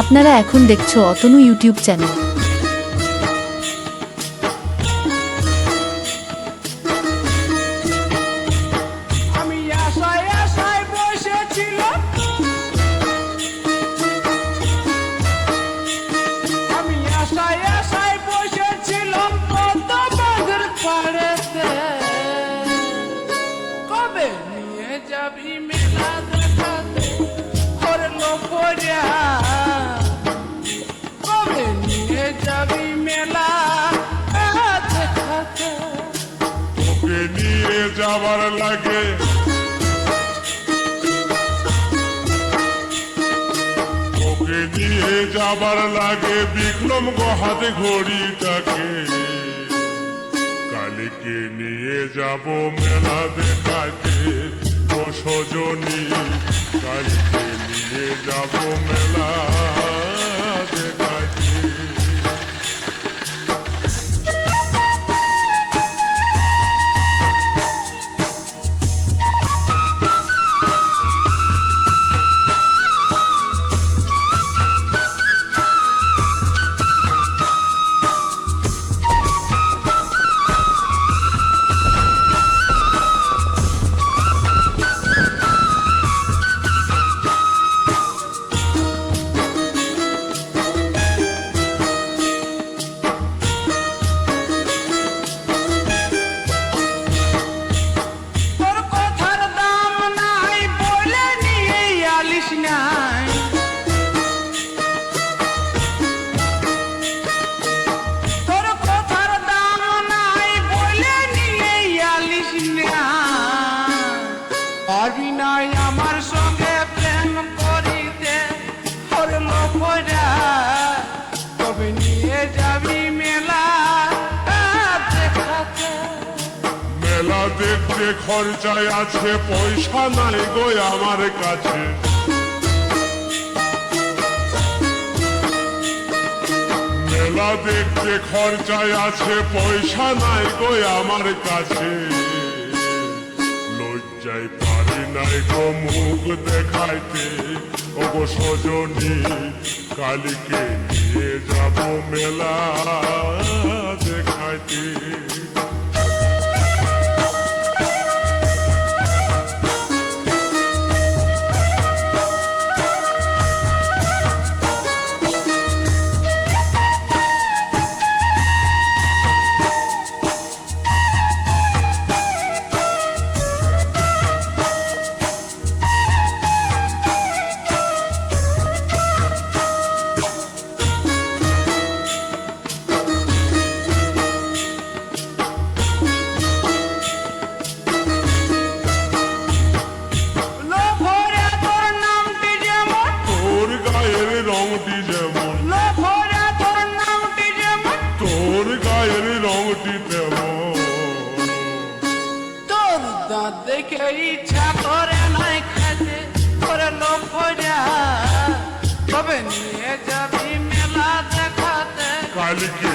আপনারা এখন দেখছ অতনু ইউটিউব চ্যানেল। যাবার লাগে। ওকে নিয়ে যাবার লাগে বিক্রম গহাতে ঘড়িটাকে। কালীকে নিয়ে যাব মেলা দেখাতে ও সজনী কালীকে নিয়ে যাব মেলা পারবি নাই আমার সঙ্গে প্রেম করিতে হর লোকরা তবে নিয়ে যাবি মেলা? দেখাতে। মেলা দেখতে খরচায় আছে, পয়সা নাই গো আমার কাছে। মেলা দেখতে খরচায় আছে, পয়সা নাই গো আমার কাছে। লজ্জায় পারি নাই গো মুখ দেখাইতে। ওগো সজনী কালীকে নিয়ে যাব মেলা দেখাইতে। তেমন তোর দাঁত দেখে ইচ্ছা করে নাই খাতে করে লোভরা তবে নিয়ে যাবি মেলা দেখাতে। কালকে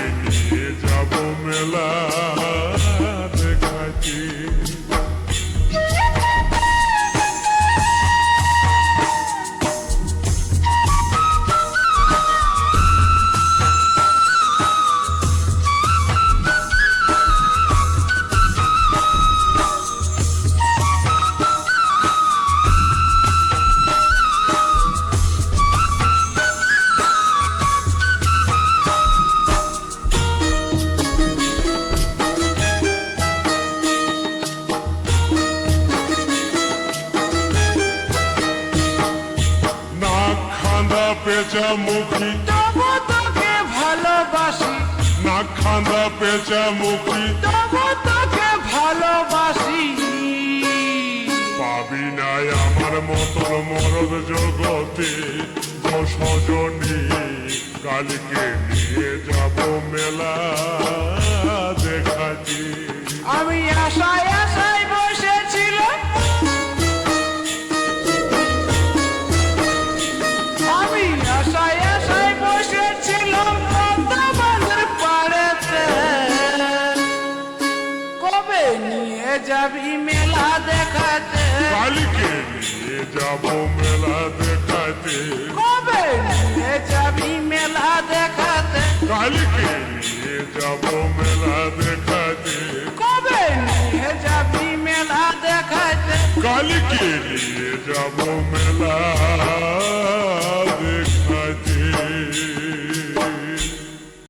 খান্দা পেঁচা মুখী। তবু তোকে ভালোবাসি। না খান্দা পেঁচা মুখী। তবু তোকে ভালোবাসি। পাবি নাই আমার মতন মরদ জগতে। সজনী কালকে নিয়ে যাব মেলা। যাবি মেলা দেখাতে? কালকে নিয়ে যাব মেলা দেখাতে। কবে নিয়ে যাবি মেলা দেখাতে? কালকে নিয়ে যাব মেলা দেখাতে। কবে নিয়ে যাবি মেলা দেখাতে? কালকে নিয়ে যাব মেলা